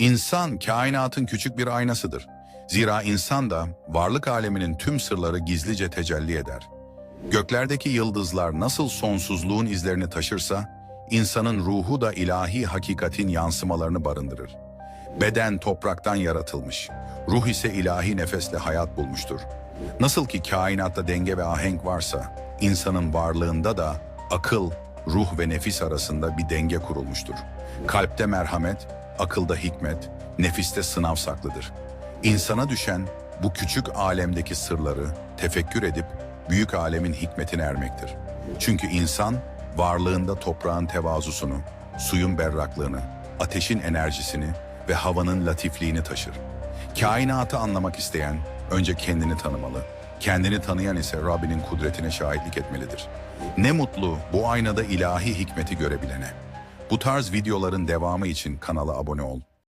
İnsan kainatın küçük bir aynasıdır. Zira insan da varlık aleminin tüm sırları gizlice tecelli eder. Göklerdeki yıldızlar nasıl sonsuzluğun izlerini taşırsa, insanın ruhu da ilahi hakikatin yansımalarını barındırır. Beden topraktan yaratılmış, ruh ise ilahi nefesle hayat bulmuştur. Nasıl ki kainatta denge ve ahenk varsa, insanın varlığında da akıl, ruh ve nefis arasında bir denge kurulmuştur. Kalpte merhamet, akılda hikmet, nefiste sınav saklıdır. İnsana düşen bu küçük alemdeki sırları tefekkür edip büyük alemin hikmetine ermektir. Çünkü insan varlığında toprağın tevazusunu, suyun berraklığını, ateşin enerjisini ve havanın latifliğini taşır. Kainatı anlamak isteyen önce kendini tanımalı, kendini tanıyan ise Rabbinin kudretine şahitlik etmelidir. Ne mutlu bu aynada ilahi hikmeti görebilene. Bu tarz videoların devamı için kanala abone ol.